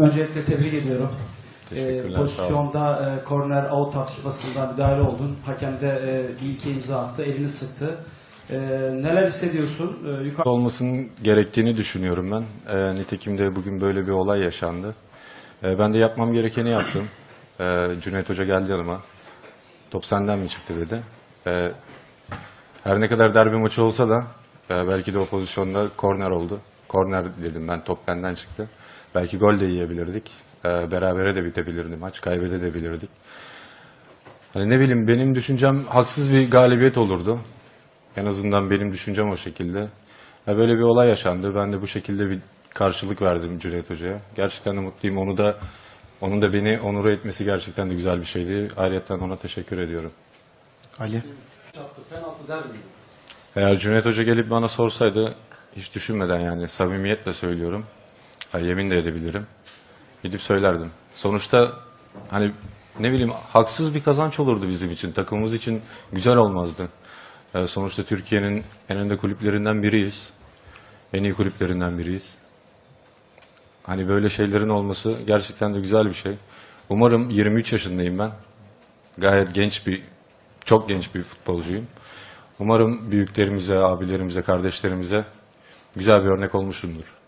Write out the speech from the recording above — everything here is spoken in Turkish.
Öncelikle tebrik ediyorum. Olun. pozisyonda e, korner out tartışmasında müdahale oldun. Hakem de e, bir ilke imza attı, elini sıktı. E, neler hissediyorsun? E, yukarı olmasının gerektiğini düşünüyorum ben. Ee, nitekim de bugün böyle bir olay yaşandı. Ee, ben de yapmam gerekeni yaptım. Ee, Cüneyt Hoca geldi yanıma. Top senden mi çıktı dedi. Ee, her ne kadar derbi maçı olsa da e, belki de o pozisyonda korner oldu. Korner dedim ben top benden çıktı. Belki gol de yiyebilirdik. Ee, berabere de bitebilirdi maç. Kaybedebilirdik. Hani ne bileyim benim düşüncem haksız bir galibiyet olurdu. En azından benim düşüncem o şekilde. Ya böyle bir olay yaşandı. Ben de bu şekilde bir karşılık verdim Cüneyt Hoca'ya. Gerçekten de mutluyum. Onu da onun da beni onur etmesi gerçekten de güzel bir şeydi. Ayrıca ona teşekkür ediyorum. Ali. Yaptı, penaltı der miyim? Eğer Cüneyt Hoca gelip bana sorsaydı hiç düşünmeden yani samimiyetle söylüyorum. Ha, yemin de edebilirim. Gidip söylerdim. Sonuçta hani ne bileyim haksız bir kazanç olurdu bizim için. Takımımız için güzel olmazdı. Ee, sonuçta Türkiye'nin en önde kulüplerinden biriyiz. En iyi kulüplerinden biriyiz. Hani böyle şeylerin olması gerçekten de güzel bir şey. Umarım 23 yaşındayım ben. Gayet genç bir, çok genç bir futbolcuyum. Umarım büyüklerimize, abilerimize, kardeşlerimize güzel bir örnek olmuşumdur.